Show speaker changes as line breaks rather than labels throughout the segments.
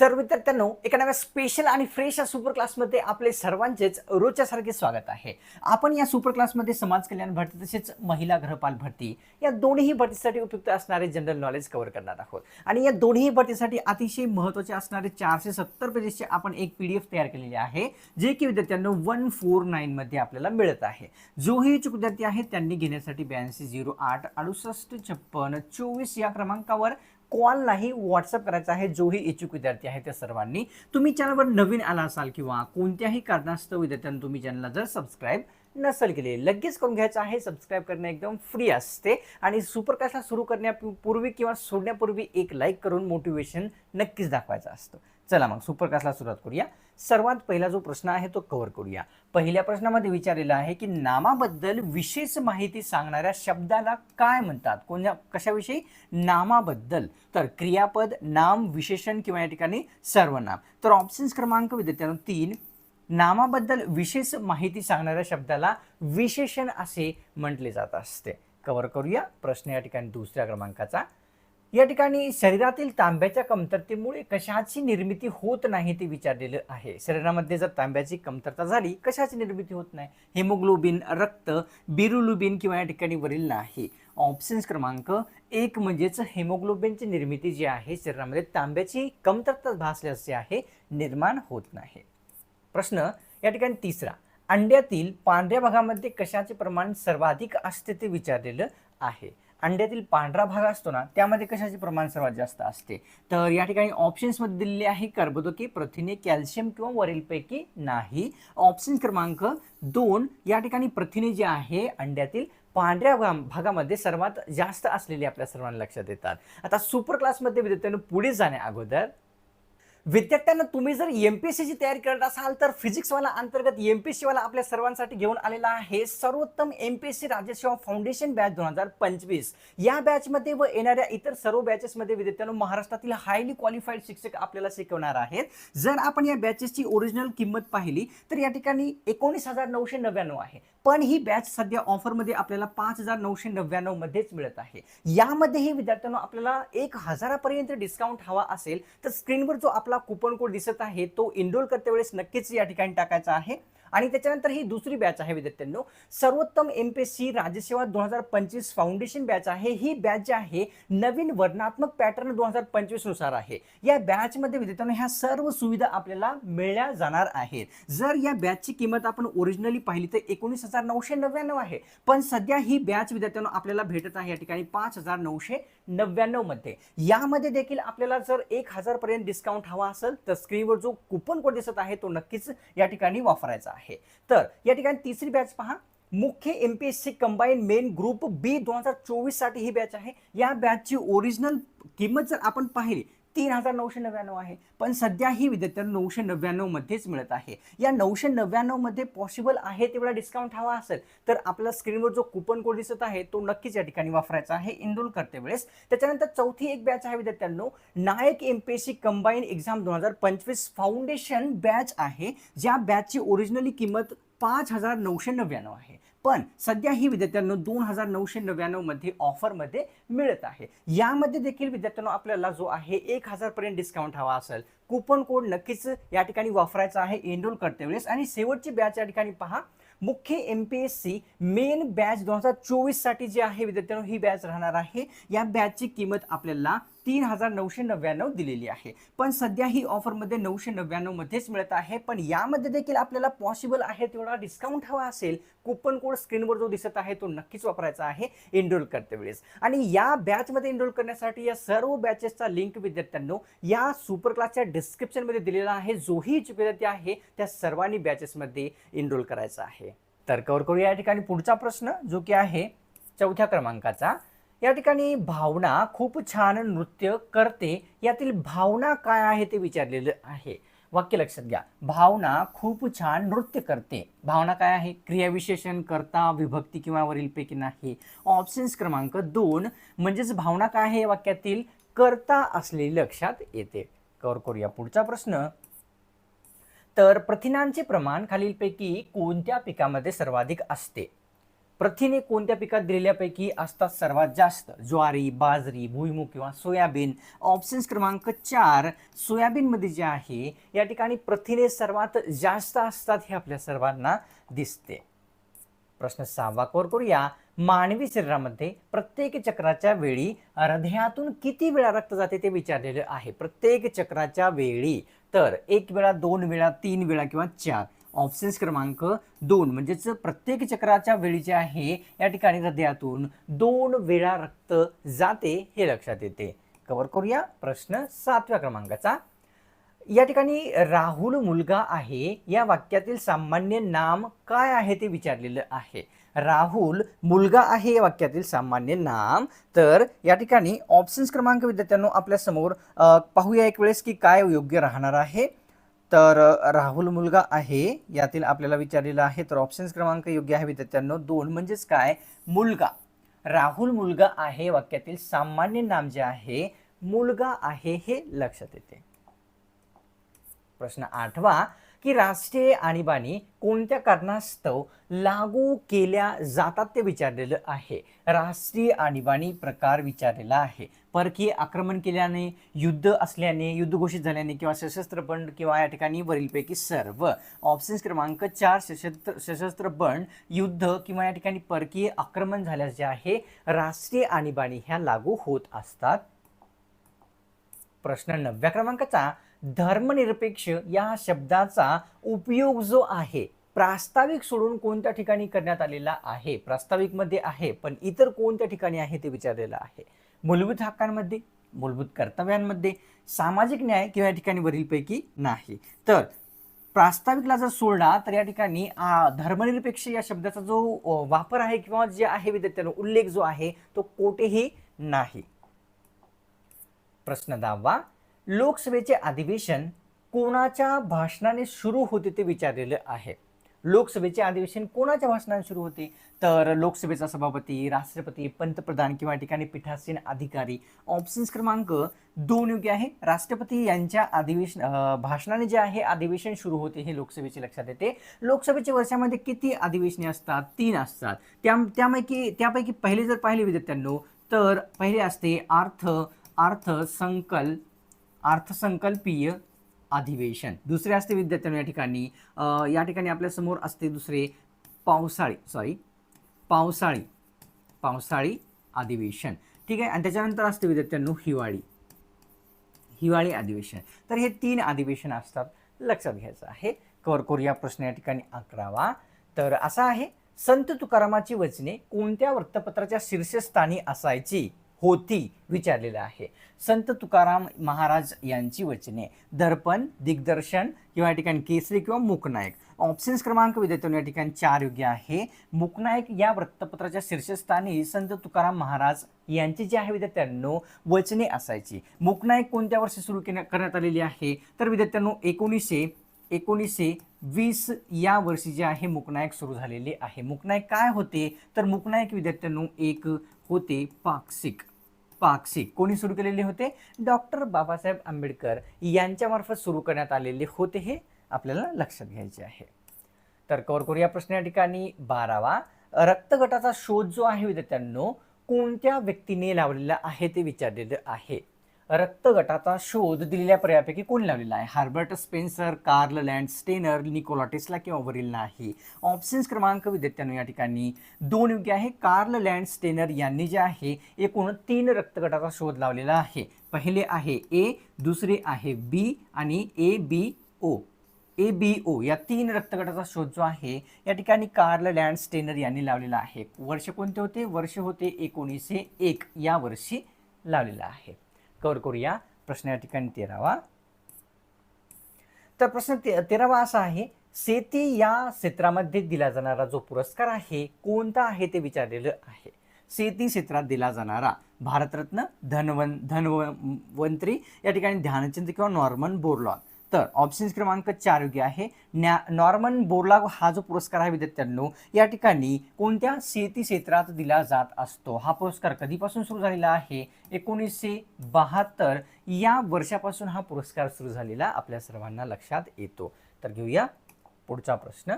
तर विद्यार्थ्यांनो एका नव्या स्पेशल आणि फ्रेश या सुपर क्लासमध्ये आपले सर्वांचेच रोजच्यासारखे स्वागत आहे. आपण या सुपर क्लासमध्ये समाज कल्याण भरती तसेच महिला गृहपाल भरती या दोन्ही भरतीसाठी उपयुक्त असणारे जनरल नॉलेज कव्हर करणार आहोत. आणि या दोन्ही भरतीसाठी अतिशय महत्त्वाचे असणारे चारशे सत्तर पेजेसचे आपण एक पी डी एफ तयार केलेली आहे जे की विद्यार्थ्यांनो वन फोर नाईनमध्ये आपल्याला मिळत आहे. जोही इच्छुक विद्यार्थी आहेत त्यांनी घेण्यासाठी ब्याऐंशी झिरो आठ अडुसष्ट छप्पन चोवीस या क्रमांकावर कॉल नाही व्हॉट्सअप करायचा आहे जोही इच्छुक विद्यार्थी आहे त्या सर्वांनी. तुम्ही चॅनलवर नवीन आला असाल किंवा कोणत्याही कारणास्तव विद्यार्थ्यांना तुम्ही चॅनलला जर सबस्क्राईब नसेल केले लगेच करून घ्यायचं आहे. सबस्क्राईब करणे एकदम फ्री असते आणि सुपरकास्टला सुरू करण्यापूर्वी किंवा सोडण्यापूर्वी एक लाईक करून मोटिवेशन नक्कीच दाखवायचं असतं. चला मग सुपरकास्टला सुरुवात करूया. सर्वात पहिला जो प्रश्न आहे तो कव्हर करूया. पहिल्या प्रश्नामध्ये विचारलेला आहे की नामाबद्दल विशेष माहिती सांगणाऱ्या शब्दाला काय म्हणतात? कोणत्या कशाविषयी? नामाबद्दल. तर क्रियापद नाम विशेषण किंवा या ठिकाणी सर्वनाम. तर ऑप्शन्स क्रमांक विद्यार्थ्यांनो तीन नामाबद्दल विशेष माहिती सांगणाऱ्या शब्दाला विशेषण असे म्हटले जात असते. कव्हर करूया. प्रश्न या ठिकाणी दुसऱ्या क्रमांकाचा. या ठिकाणी शरीरातील तांब्याच्या कमतरतेमुळे कशाची निर्मिती होत नाही ते विचारलेलं आहे. शरीरामध्ये जर तांब्याची कमतरता झाली कशाची निर्मिती होत नाही? हेमोग्लोबिन रक्त बिरुलुबिन किंवा या ठिकाणी वरील नाही. ऑप्शन्स क्रमांक एक म्हणजेच हेमोग्लोबिनची निर्मिती जी आहे शरीरामध्ये तांब्याची कमतरता भासल्यास जे आहे निर्माण होत नाही. प्रश्न या ठिकाणी तिसरा. अंड्यातील पांढऱ्या भागामध्ये कशाचे प्रमाण सर्वाधिक असते ते विचारलेलं आहे. अंड्यातील पांढरा भाग असतो ना त्यामध्ये कशाचे प्रमाण सर्वात जास्त असते? तर या ठिकाणी ऑप्शन्समध्ये दिलेले आहे कर्बोदके प्रथिने कॅल्शियम किंवा वरीलपैकी नाही. ऑप्शन क्रमांक दोन या ठिकाणी प्रथिने जे आहे अंड्यातील पांढऱ्या भागामध्ये सर्वात जास्त असलेले आपल्या सर्वांना लक्षात येतात. आता सुपर क्लासमध्ये विद्यार्थ्यांना पुढे जाण्या अगोदर विद्यार्थ्यांना तुम्ही जर एम पी एस सीची तयारी करत असाल तर फिजिक्सवाला अंतर्गत एम पी एस सीवाला आपल्या सर्वांसाठी घेऊन आलेला आहे सर्वोत्तम एम पी एस सी राज्यसेवा फाउंडेशन बॅच दोन हजार पंचवीस. या बॅचमध्ये व येणाऱ्या इतर सर्व बॅचेसमध्ये विद्यार्थ्यांना महाराष्ट्रातील हायली क्वालिफाईड शिक्षक आपल्याला शिकवणार आहेत. जर आपण या बॅचेसची ओरिजिनल किंमत पाहिली तर या ठिकाणी एकोणीस हजार नऊशे नव्याण्णव आहे. पण ही बॅच सध्या ऑफरमध्ये आपल्याला पाच हजार नऊशे नव्याण्णव मध्येच मिळत आहे. यामध्येही विद्यार्थ्यांनो आपल्याला एक हजारापर्यंत डिस्काउंट हवा असेल तर स्क्रीनवर जो आपला कुपन कोड दिसत आहे तो इनरोल करते वेळेस नक्कीच या ठिकाणी टाकायचा आहे. आणि त्याच्यानंतर ही दुसरी बॅच आहे विद्यार्थ्यांनो. सर्वोत्तम एम पी एस सी राज्यसेवा दोन हजार पंचवीस फाउंडेशन बॅच आहे. ही बॅच जी आहे नवीन वर्णात्मक पॅटर्न दोन हजार पंचवीसनुसार आहे. या बॅचमध्ये विद्यार्थ्यांनो ह्या सर्व सुविधा आपल्याला मिळल्या जाणार आहेत. जर या बॅचची किंमत आपण ओरिजिनली पाहिली तर एकोणीस हजार नऊशे नव्याण्णव आहे. पण सध्या ही बॅच विद्यार्थ्यांनो आपल्याला भेटत आहे या ठिकाणी पाच हजार नऊशे नव्याण्णवमध्ये. यामध्ये देखील आपल्याला जर एक हजार पर्यंत डिस्काउंट हवा असेल तर स्क्रीनवर जो कुपन कोड दिसत आहे तो नक्कीच या ठिकाणी वापरायचा आहे. तर या ठिकाणी तिसरी बॅच पहा. मुख्य M P S C combine main group B दोन हजार चोवीससाठी ही बॅच आहे. या बॅचची ओरिजिनल किंमत जर आपण पाहिली तीन हजार नऊशे नव्याण्णव आहे. पण सध्या ही विद्यार्थ्यांना नऊशे नव्याण्णवमध्येच मिळत आहे. या नऊशे नव्याण्णवमध्ये पॉसिबल आहे तेवढा डिस्काउंट हवा असेल तर आपल्या स्क्रीनवर जो कुपन कोड दिसत आहे तो नक्कीच या ठिकाणी वापरायचा आहे इनरोल करते वेळेस. त्याच्यानंतर चौथी एक बॅच आहे विद्यार्थ्यांनो. नायक M P S C combine exam दोन हजार पंचवीस फाउंडेशन बॅच आहे ज्या बॅचची ओरिजिनली किंमत पाच हजार नऊशे नव्याण्णव आहे. पण सध्या ही विद्यार्थ्यांनो दोन हजार नऊशे नव्याण्णवमध्ये ऑफरमध्ये मिळत आहे. यामध्ये देखील विद्यार्थ्यांनो आपल्याला जो आहे एक हजारपर्यंत डिस्काउंट हवा असेल. कुपन कोड नक्कीच या ठिकाणी वापरायचा आहे एनरोल करते वेळेस. आणि शेवटची बॅच या ठिकाणी पहा. मुख्य M P S C main batch दोन हजार चोवीससाठी जी आहे विद्यार्थ्यांनो ही बॅच राहणार आहे. या बॅचची किंमत आपल्याला तीन हजार नऊशे नव्याण्णव दिलेली आहे. पण सध्या ही ऑफरमध्ये नऊशे नव्याण्णवमध्येच मिळत आहे. पण यामध्ये देखील आपल्याला पॉसिबल आहे तेवढा डिस्काउंट हवा असेल कुपन कोड स्क्रीनवर जो दिसत आहे तो नक्कीच वापरायचा आहे एनरोल करते वेळेस. आणि या बॅचमध्ये एनरोल करण्यासाठी या सर्व बॅचेसचा लिंक विद्यार्थ्यांनो या सुपर क्लासच्या डिस्क्रिप्शनमध्ये दिलेला आहे. जोही इच्छुक विद्यार्थी आहे त्या सर्वांनी बॅचेसमध्ये एनरोल करायचा आहे. तर कवर करू या ठिकाणी पुढचा प्रश्न जो की आहे चौथ्या क्रमांकाचा. या ठिकाणी भावना खूप छान नृत्य करते. यातील भावना काय आहे ते विचारलेलं आहे. वाक्य लक्षात घ्या. भावना खूप छान नृत्य करते. भावना काय आहे? क्रियाविशेषण करता विभक्ती किंवा वरीलपैकी नाही. ऑप्शन्स क्रमांक दोन म्हणजेच भावना काय आहे या वाक्यातील? करता असलेली लक्षात येते. कवर करूया पुढचा प्रश्न. तर प्रथिनांचे प्रमाण खालीलपैकी कोणत्या पिकामध्ये सर्वाधिक असते? प्रथिने कोणत्या पिकात दिलेल्यापैकी असतात सर्वात जास्त? ज्वारी बाजरी भुईमुग किंवा सोयाबीन. ऑप्शन्स क्रमांक चार सोयाबीनमध्ये जे आहे या ठिकाणी प्रथिने सर्वात जास्त असतात हे आपल्या सर्वांना दिसते. प्रश्न सहावा कोर करूया. मानवी शरीरामध्ये प्रत्येक चक्राच्या वेळी हृदयातून किती वेळा रक्त जाते ते विचारलेलं आहे. प्रत्येक चक्राच्या वेळी. तर एक वेळा दोन वेळा तीन वेळा किंवा चार. ऑप्शन्स क्रमांक दोन म्हणजेच प्रत्येक चक्राच्या वेळी जे आहे या ठिकाणी हृदयातून दोन वेळा रक्त जाते हे लक्षात येते. कवर करूया प्रश्न सातव्या क्रमांकाचा. या ठिकाणी राहुल मुलगा आहे या वाक्यातील सामान्य नाम काय आहे ते विचारलेलं आहे. राहुल मुलगा आहे या वाक्यातील सामान्य नाम तर या ठिकाणी ऑप्शन्स क्रमांक विद्यार्थ्यांनो आपल्यासमोर पाहूया एक वेळेस की काय योग्य राहणार आहे. तर राहुल मुलगा आहे यातील आपल्याला विचारलेलं आहे तर ऑप्शन्स क्रमांक योग्य आहे विद्यार्थ्यांनो. दोन म्हणजेच काय? मुलगा. राहुल मुलगा आहे वाक्यातील सामान्य नाम जे आहे मुलगा आहे हे लक्षात येते. प्रश्न आठवा. की राष्ट्रीय आणीबाणी कोणत्या कारणास्तव लागू केल्या जातात ते विचारलेलं आहे. राष्ट्रीय आणीबाणी प्रकार विचारलेला आहे. परकीय आक्रमण केल्याने युद्ध असल्याने युद्ध घोषित झाल्याने किंवा सशस्त्र बंड किंवा या ठिकाणी वरीलपैकी सर्व ऑप्शन्स क्रमांक चार सशस्त्र सशस्त्र बंड युद्ध किंवा या ठिकाणी परकीय आक्रमण झाल्यास जे आहे राष्ट्रीय आणीबाणी ह्या लागू होत असतात. प्रश्न नवव्या क्रमांकाचा धर्मनिरपेक्ष या शब्दाचा उपयोग जो आहे प्रास्ताविक सोडून कोणत्या ठिकाणी करण्यात आलेला आहे? प्रास्ताविकमध्ये आहे पण इतर कोणत्या ठिकाणी आहे ते विचारलेलं आहे? मूलभूत हक्कांमध्ये मूलभूत कर्तव्यांमध्ये सामाजिक न्याय किंवा या ठिकाणी वरीलपैकी नाही. तर प्रास्ताविकला जर सोडला तर या ठिकाणी धर्मनिरपेक्ष या शब्दाचा जो वापर आहे किंवा जे आहे विद्यार्थ्यांनो उल्लेख जो आहे तो कोठेही नाही. प्रश्न दहावा लोकसभेचे अधिवेशन कोणाच्या भाषणाने सुरू होते ते विचारलेलं आहे. लोकसभेचे अधिवेशन कोणाच्या भाषणाने सुरू होते? तर लोकसभेचा सभापती राष्ट्रपती पंतप्रधान किंवा ठिकाणी पीठासीन अधिकारी ऑप्शन्स क्रमांक दोन योग्य आहे. राष्ट्रपती यांच्या अधिवेशन भाषणाने जे आहे अधिवेशन सुरू होते हे लोकसभेचे लक्षात येते. लोकसभेच्या वर्षामध्ये किती अधिवेशने असतात? तीन असतात. त्या त्यापैकी त्यापैकी पहिले जर पाहिले विद्यार्थ्यांनो तर पहिले असते अर्थ अर्थसंकल्प अर्थसंकल्पीय अधिवेशन. दुसरे असते विद्यार्थ्यांनो या ठिकाणी. या ठिकाणी आपल्यासमोर असते दुसरे पावसाळी सॉरी पावसाळी पावसाळी अधिवेशन. ठीक आहे? आणि त्याच्यानंतर असते विद्यार्थ्यांनो हिवाळी. हिवाळी अधिवेशन. तर हे तीन अधिवेशन असतात. लक्षात घ्यायचं आहे. कवर करूया प्रश्न या ठिकाणी अकरावा तर असा आहे. संत तुकारामाची वचने कोणत्या वृत्तपत्राच्या शीर्षस्थानी असायची? होती विचारलेलं आहे. संत तुकाराम महाराज यांची वचने दर्पण दिग्दर्शन किंवा या ठिकाणी केसरी किंवा मुकनायक. ऑप्शन्स क्रमांक विद्यार्थ्यांनी या ठिकाणी चार योग्य आहे. मुकनायक या वृत्तपत्राच्या शीर्षस्थानी संत तुकाराम महाराज यांची जी आहे विद्यार्थ्यांनो वचने असायची. मुकनायक कोणत्या वर्षी सुरू करण्यात आलेली आहे? तर विद्यार्थ्यांनो एकोणीसशे एकोणीसशे वीस या वर्षी जे आहे मुकनायक सुरू झालेले आहे. मुकनायक काय होते? तर मुकनायक विद्यार्थ्यांनो एक होते पाक्षिक. पाक्षिक कोणी सुरू केलेले होते? डॉक्टर बाबासाहेब आंबेडकर यांच्यामार्फत सुरू करण्यात आलेले होते हे आपल्याला लक्षात घ्यायचे आहे. तर कवर करूया प्रश्न या ठिकाणी. बारावा रक्तगटाचा शोध जो आहे विद्यार्थ्यांनो कोणत्या व्यक्तीने लावलेला आहे ते विचारलेलं आहे. रक्तगटाचा शोध दिलेल्या पर्यायापैकी कोण लावलेला आहे? Herbert Spencer Karl Landsteiner निकोलॉटिसला किंवा वरील नाही? ऑप्शन्स क्रमांक विद्यार्थ्यांनो या ठिकाणी दोन योग्य आहे. कार्ल लँड स्टेनर यांनी जे आहे एकूण तीन रक्तगटाचा शोध लावलेला आहे. पहिले आहे ए दुसरे आहे बी आणि A B O. A B O या तीन रक्तगटाचा शोध जो आहे या ठिकाणी कार्ल लँड स्टेनर यांनी लावलेला आहे. वर्ष कोणते होते? वर्ष होते एकोणीसशे एक या वर्षी लावलेला आहे. कवर करूया. प्रश्न या ठिकाणी तेरावा. तर प्रश्न ते तेरावा असा आहे शेती या क्षेत्रामध्ये दिला जाणारा जो पुरस्कार आहे कोणता आहे ते विचारलेलं आहे. शेती क्षेत्रात दिला जाणारा भारतरत्न धनवन धनवंतरी या ठिकाणी ध्यानचंद किंवा नॉर्मन बोरलॉन. तर ऑप्शन्स क्रमांक चार योग्य आहे. न्या नॉर्मन बोर्ला हा जो पुरस्कार आहे विद्यार्थ्यांनो या ठिकाणी कोणत्या शेती क्षेत्रात दिला जात असतो? हा पुरस्कार कधीपासून सुरू झालेला आहे? एकोणीसशे बहात्तर या वर्षापासून हा पुरस्कार सुरू झालेला आपल्या सर्वांना लक्षात येतो. तर घेऊया पुढचा प्रश्न.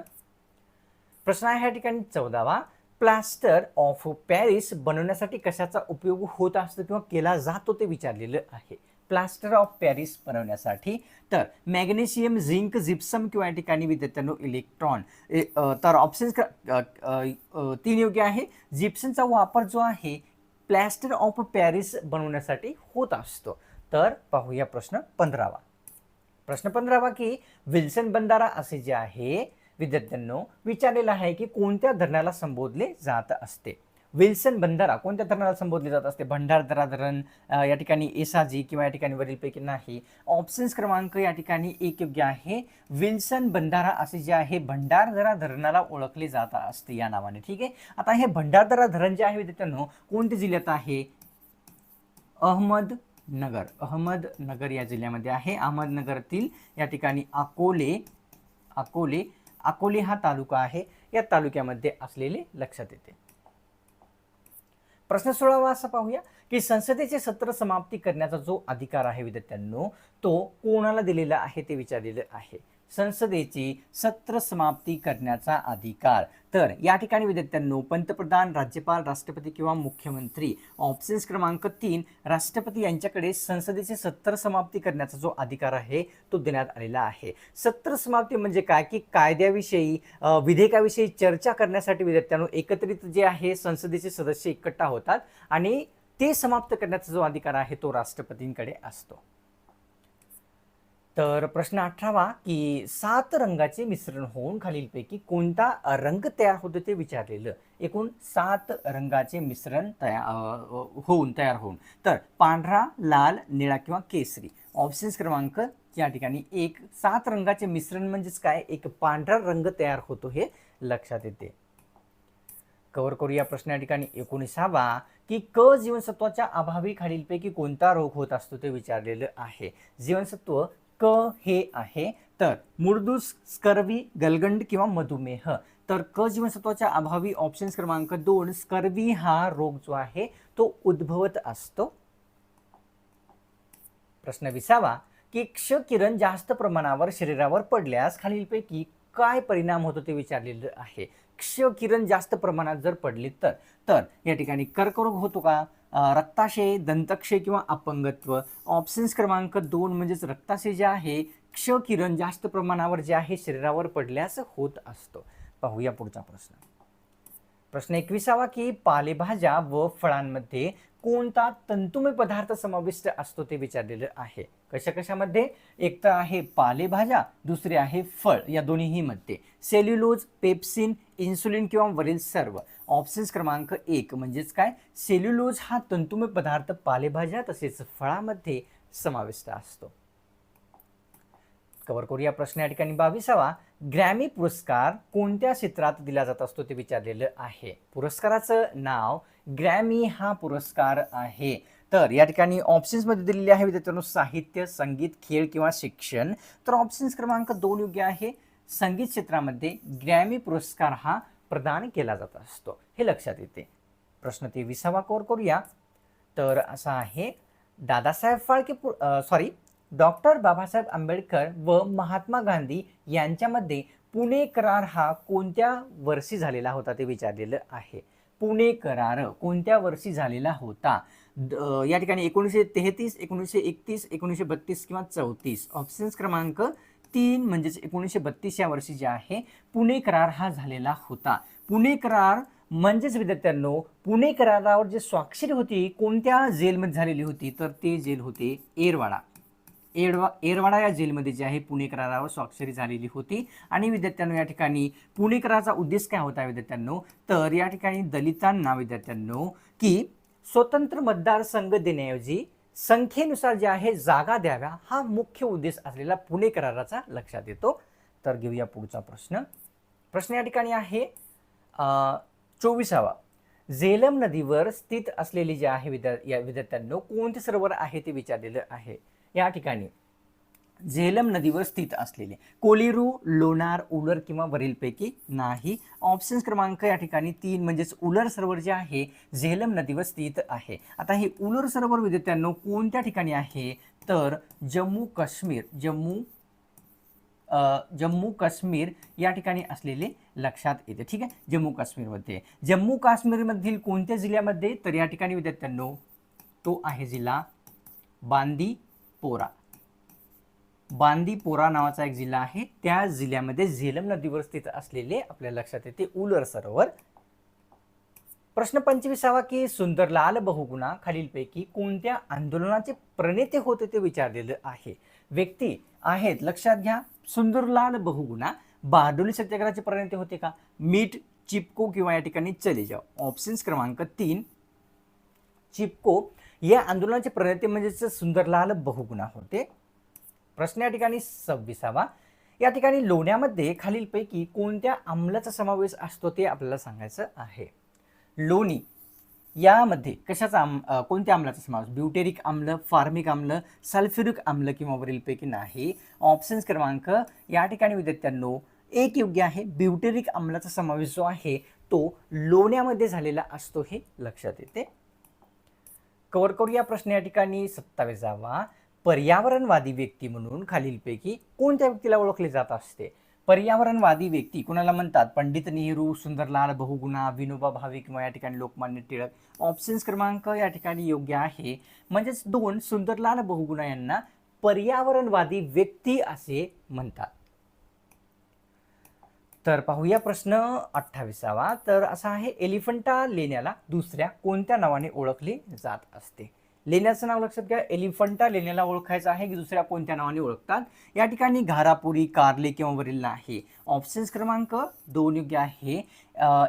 प्रश्न आहे या ठिकाणी चौदावा. प्लास्टर ऑफ पॅरिस बनवण्यासाठी कशाचा उपयोग होत असतो किंवा केला जातो ते विचारलेलं आहे. प्लास्टर ऑफ पॅरिस बनवण्यासाठी. तर मॅग्नेशियम झिंक जिप्सम किंवा या ठिकाणी विद्यार्थ्यांनो इलेक्ट्रॉन. तर ऑप्शन्स तीन योग्य आहे. जिप्सनचा वापर जो आहे प्लॅस्टर ऑफ पॅरिस बनवण्यासाठी होत असतो. तर पाहूया प्रश्न पंधरावा. प्रश्न पंधरावा की विल्सन बंधारा असे जे आहे विद्यार्थ्यांनो विचारलेलं आहे की कोणत्या धरणाला संबोधले जात असते? विल्सन बंधारा कोणत्या धरणाला संबोधले जात असते? भंडारदरा धरण या ठिकाणी एसाजी किंवा या ठिकाणी वरीलपैकी नाही. ऑप्शन्स क्रमांक या ठिकाणी एक योग्य आहे. विल्सन बंधारा असे जे आहे भंडारदरा धरणाला ओळखले जात असते या नावाने. ठीक आहे? आता हे भंडारदरा धरण जे आहे विद्यार्थ्यांनो कोणत्या जिल्ह्यात आहे? अहमदनगर. अहमदनगर या जिल्ह्यामध्ये आहे. अहमदनगरातील या ठिकाणी अकोले अकोले अकोले हा तालुका आहे. या तालुक्यामध्ये असलेले लक्षात येते. प्रश्न सोळावा असा पाहूया की संसदेचे सत्र समाप्ती करण्याचा जो अधिकार आहे विद्यार्थ्यांनो तो कोणाला दिलेला आहे ते विचारलेलं आहे. संसदेची सत्र समाप्ती करण्याचा अधिकार तर या ठिकाणी विद्यार्थ्यांनो पंतप्रधान राज्यपाल राष्ट्रपती किंवा मुख्यमंत्री ऑप्शन्स क्रमांक तीन राष्ट्रपती यांच्याकडे संसदेचे सत्र समाप्ती करण्याचा जो अधिकार आहे तो देण्यात आलेला आहे. सत्र समाप्ती म्हणजे काय? की कायद्याविषयी विधेयकाविषयी चर्चा करण्यासाठी विद्यार्थ्यांनो एकत्रित जे आहे संसदेचे सदस्य एकट्ठा होतात आणि ते समाप्त करण्याचा जो अधिकार आहे तो राष्ट्रपतींकडे असतो. तर प्रश्न अठरावा की सात रंगाचे मिश्रण होऊन खालीलपैकी कोणता रंग तयार होतो ते विचारलेलं. एकूण सात रंगाचे मिश्रण तयार होऊन तयार होऊन. तर पांढरा लाल निळा किंवा केसरी. ऑप्शन्स क्रमांक या ठिकाणी एक. सात रंगाचे मिश्रण म्हणजेच काय? एक पांढरा रंग तयार होतो हे लक्षात येते. कव्हर करूया प्रश्न या ठिकाणी एकोणीसावा की क जीवनसत्वाच्या अभावी खालीलपैकी कोणता रोग होत असतो ते विचारलेलं आहे. जीवनसत्व क हे आहे. तर मुर्दूस स्कर्वी गलगंड किंवा मधुमेह. तर क जीवनसत्वाच्या अभावी ऑप्शन्स क्रमांक दोन स्कर्वी हा रोग जो आहे तो उद्भवत असतो. प्रश्न विसावा की क्ष किरण जास्त प्रमाणावर शरीरावर पडल्यास खालीलपैकी काय परिणाम होतो ते विचारलेलं आहे. क्ष किरण जास्त प्रमाणात जर पडले तर तर या ठिकाणी कर्करोग होतो का? रक्ताशय दंतक्षय किंवा अपंगत्व. ऑप्शन्स क्रमांक दोन म्हणजेच रक्ताशय जे आहे क्ष किरण जास्त प्रमाणावर जे आहे शरीरावर पडल्यास होत असतो. पाहूया पुढचा प्रश्न. प्रश्न एकविसावा की पालेभाज्या व फळांमध्ये कोणता तंतुमय पदार्थ समाविष्ट असतो ते विचारलेलं आहे. कशा कशामध्ये एक तर आहे पालेभाज्या दुसरे आहे फळ या दोन्हीही मध्ये. सेल्युलोज पेप्सिन इन्सुलिन किंवा वरील सर्व. ऑप्शन्स क्रमांक एक म्हणजेच काय? सेल्युलोज हा तंतुमय पदार्थ पालेभाज्या तसेच फळामध्ये समाविष्ट असतो. कव्हर करूया प्रश्न या ठिकाणी बावीसावा. ग्रॅमी पुरस्कार कोणत्या क्षेत्रात दिला जात असतो ते विचारलेलं आहे. पुरस्काराचं नाव ग्रॅमी हा पुरस्कार आहे. तर या ठिकाणी ऑप्शन्समध्ये दिलेले आहे विद्यार्थ्यांनो साहित्य संगीत खेळ किंवा शिक्षण. तर ऑप्शन्स क्रमांक दोन योग्य आहे. संगीत क्षेत्रामध्ये ग्रॅमी पुरस्कार हा प्रदान केला जात असतो. हे लक्षात येते. प्रश्न ते विसावा कव्हर करूया. तर असा आहे. दादासाहेब फाळके सॉरी डॉक्टर बाबासाहेब आंबेडकर व महात्मा गांधी यांच्यामध्ये पुणे करार हा कोणत्या वर्षी झालेला होता ते विचारलेलं आहे. पुणे करार कोणत्या वर्षी झालेला होता? द- या ठिकाणी एकोणीसशे तेहतीस एकोणीसशे एकतीस एकोणीसशे बत्तीस किंवा चौतीस. ऑप्शन्स क्रमांक तीन म्हणजेच एकोणीसशे बत्तीस या वर्षी जे आहे पुणे करार हा झालेला होता. पुणे करार म्हणजेच विद्यार्थ्यांनो पुणे करारावर जे स्वाक्षरी होती कोणत्या जेलमध्ये झालेली होती? तर ते जेल होते एरवाडा. एडवा एरवाडा या जेलमध्ये जे आहे पुणे करारावर स्वाक्षरी झालेली होती. आणि विद्यार्थ्यांनो या ठिकाणी पुणे कराराचा उद्देश काय होता विद्यार्थ्यांनो? तर या ठिकाणी दलितांना विद्यार्थ्यांनो की स्वतंत्र मतदारसंघ देण्याऐवजी संख्येनुसार जे आहे जागा द्याव्या हा मुख्य उद्देश असलेला पुणे कराराचा लक्षात येतो. तर घेऊया पुढचा प्रश्न. प्रश्न या ठिकाणी आहे चोवीसावा. झेलम नदीवर स्थित असलेली जे आहे विद्या या विद्यार्थ्यांनो कोणते सरोवर आहे ते विचारलेलं आहे? या ठिकाणी झेलम नदीवर स्थित असलेले कोलिरू लोणार उलर किंवा वरीलपैकी नाही. ऑप्शन्स क्रमांक या ठिकाणी तीन म्हणजेच उलर सरोवर जे आहे झेलम नदीवर स्थित आहे. आता हे उलर सरोवर विद्यार्थ्यांनो कोणत्या ठिकाणी आहे? तर जम्मू काश्मीर जम्मू जम्मू काश्मीर या ठिकाणी असलेले लक्षात येते. ठीक आहे? जम्मू काश्मीरमध्ये. जम्मू काश्मीरमधील कोणत्या जिल्ह्यामध्ये? तर या ठिकाणी विद्यार्थ्यांनो तो आहे जिल्हा बांदी पोरा. बांदीपोरा नावाचा एक जिल्हा आहे. त्या जिल्ह्यामध्ये झेलम नदीवर स्थित असलेले आपल्या लक्षात येते उलर सरोवर. प्रश्न पंचवीसावा की सुंदरलाल बहुगुणा खालीलपैकी कोणत्या आंदोलनाचे प्रणेते होते ते विचारलेलं आहे? व्यक्ती आहेत लक्षात घ्या. सुंदरलाल बहुगुणा बहादुरी सत्याग्रहाचे प्रणेते होते का? मीठ चिपको किंवा या ठिकाणी चले जाओ. ऑप्शन्स क्रमांक तीन चिपको या आंदोलनाचे प्रणेते म्हणजेच सुंदरलाल बहुगुणा होते. प्रश्न या ठिकाणी सव्वीसावा. या ठिकाणी लोण्यामध्ये खालीलपैकी कोणत्या आम्लाचा समावेश असतो ते आपल्याला सांगायचं आहे. लोणी यामध्ये कशाचा आम कोणत्या आम्लाचा समावेश? ब्युटेरिक आम्ल फार्मिक आम्ल सल्फ्युरिक आम्ल किंवा वरीलपैकी नाही. ऑप्शन्स क्रमांक या ठिकाणी विद्यार्थ्यांनो एक योग्य आहे. ब्युटेरिक आम्लाचा समावेश जो आहे तो लोण्यामध्ये झालेला असतो हे लक्षात येते. कव्हर करूया प्रश्न या ठिकाणी. सत्तावीसावा. पर्यावरणवादी व्यक्ती म्हणून खालीलपैकी कोणत्या व्यक्तीला ओळखले जात असते? पर्यावरणवादी व्यक्ती कोणाला म्हणतात? पंडित नेहरू सुंदरलाल बहुगुणा विनोबा भावे किंवा या ठिकाणी लोकमान्य टिळक. ऑप्शन्स क्रमांक या ठिकाणी योग्य आहे. म्हणजेच दोन सुंदरलाल बहुगुणा यांना पर्यावरणवादी व्यक्ती असे म्हणतात. तर पाहूया प्रश्न अठ्ठावीसावा. तर असा आहे एलिफंटा लेण्याला दुसऱ्या कोणत्या नावाने ओळखले जात असते? लेण्याचं नाव लक्षात घ्या. एलिफंटा लेण्याला ओळखायचं आहे की दुसऱ्या कोणत्या नावाने ओळखतात? या ठिकाणी घारापुरी कारले किंवा वरील नाही. ऑप्शन्स क्रमांक दोन योग्य आहे.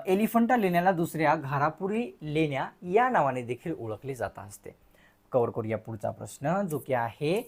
एलिफंटा लेण्याला दुसऱ्या घारापुरी लेण्या या नावाने देखील ओळखले जात असते. कवर करूया पुढचा प्रश्न जो की आहे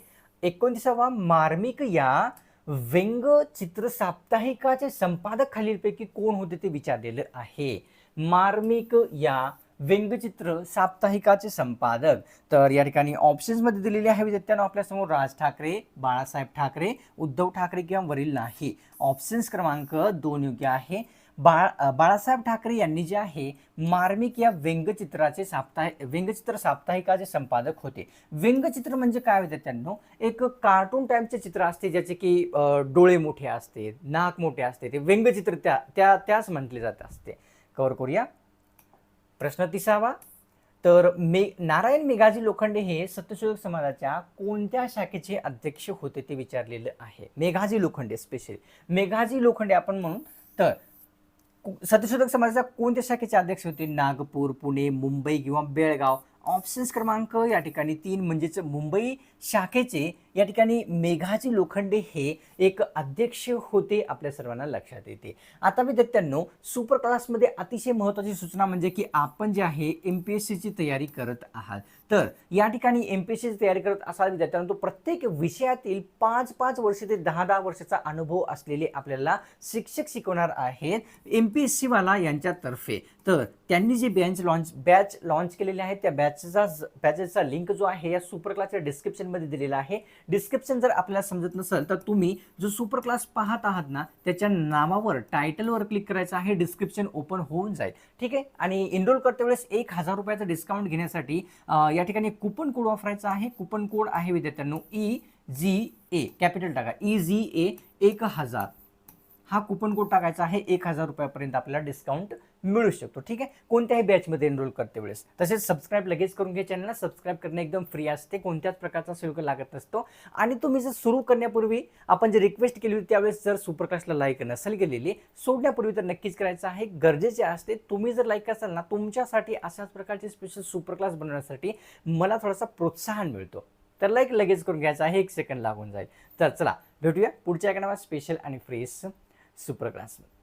एकोणतीसावा मार्मिक या व्यंगचित्र साप्ताहिकाचे संपादक खालीलपैकी कोण होते ते विचारलेलं आहे. मार्मिक या व्यंगचित्र साप्ताहिकाचे संपादक. तर या ठिकाणी ऑप्शन्समध्ये दिलेले आहे विद्यार्थ्यांनो आपल्यासमोर राज ठाकरे बाळासाहेब ठाकरे उद्धव ठाकरे किंवा वरील नाही. ऑप्शन्स क्रमांक दोन योग्य आहे. बाळ बाळासाहेब ठाकरे यांनी जे आहे मार्मिक या व्यंगचित्राचे साप्ताहिक व्यंगचित्र साप्ताहिकाचे संपादक होते. व्यंगचित्र म्हणजे काय विद्यार्थ्यांनो एक कार्टून टाईपचे चित्र असते ज्याचे की डोळे मोठे असते नाक मोठे असते ते व्यंगचित्र त्या त्या त्याच म्हटले जात असते. कवर करूया. प्रश्न तिसावा. तर मे नारायण मेघाजी लोखंडे हे सत्यशोधक समाजाच्या कोणत्या शाखेचे अध्यक्ष होते ते विचारलेलं आहे. मेघाजी लोखंडे स्पेशली मेघाजी लोखंडे आपण म्हणून तर सत्यशोधक समाजाच्या कोणत्या शाखेचे अध्यक्ष होते? नागपूर पुणे मुंबई किंवा बेळगाव? ऑप्शन्स क्रमांक या ठिकाणी तीन म्हणजेच मुंबई शाखेचे या ठिकाणी मेघाजी लोखंडे हे एक अध्यक्ष होते आपल्या सर्वांना लक्षात येते. आता विद्यार्थ्यांनो सुपर क्लासमध्ये अतिशय महत्त्वाची सूचना म्हणजे की आपण जे आहे एम पी एस सीची तयारी करत आहात. तर या ठिकाणी एम पी एस सीची तयारी करत असाल विद्यार्थ्यांनो तो प्रत्येक विषयातील पाच पाच वर्ष ते दहा दहा वर्षाचा अनुभव असलेले आपल्याला शिक्षक शिकवणार आहेत एम पी एस सीवाला यांच्यातर्फे. तर त्यांनी जे बॅच लॉन्च बॅच लॉन्च केलेले आहेत त्या बॅचचा बॅचेसचा लिंक जो आहे या सुपर क्लासच्या डिस्क्रिप्शनमध्ये दिलेला आहे. डिस्क्रिप्शन जर आपल्याला समजत नसेल तर तुम्ही जो सुपर क्लास पाहत आहात ना त्याच्या नावावर टायटलवर क्लिक करायचं आहे डिस्क्रिप्शन ओपन होऊन जाईल. ठीक आहे? आणि इनरोल करते वेळेस एक हजार रुपयाचा डिस्काउंट घेण्यासाठी या ठिकाणी कुपन कोड वापरायचा आहे. कुपन कोड आहे विद्यार्थ्यांनो ई जी ए कॅपिटल टाका. ई जी ए एक हजार. हा कुपन कोड टाकायचा आहे एक हजार रुपयापर्यंत आपल्याला डिस्काउंट मिळू शकतो ठीक आहे? कोणत्याही बॅचमध्ये एनरोल करते वेळेस. तसेच सबस्क्राईब लगेच करून घ्या चॅनलला सबस्क्राईब करणे एकदम फ्री असते. कोणत्याच प्रकारचा शुल्क लागत नसतो. आणि तुम्ही जर सुरू करण्यापूर्वी आपण जे रिक्वेस्ट केली होती त्यावेळेस जर सुपरकास्टला लाईक नसेल केलेली सोडण्यापूर्वी तर नक्कीच करायचं आहे. गरजेचे असते. तुम्ही जर लाईक असाल ना तुमच्यासाठी अशाच प्रकारचे स्पेशल सुपरक्लास बनवण्यासाठी मला थोडासा प्रोत्साहन मिळतो. तर लाईक लगेच करून घ्यायचा आहे. एक सेकंड लागून जाईल. तर चला भेटूया पुढच्या एका स्पेशल आणि फ्रेश सुपरक्लासमध्ये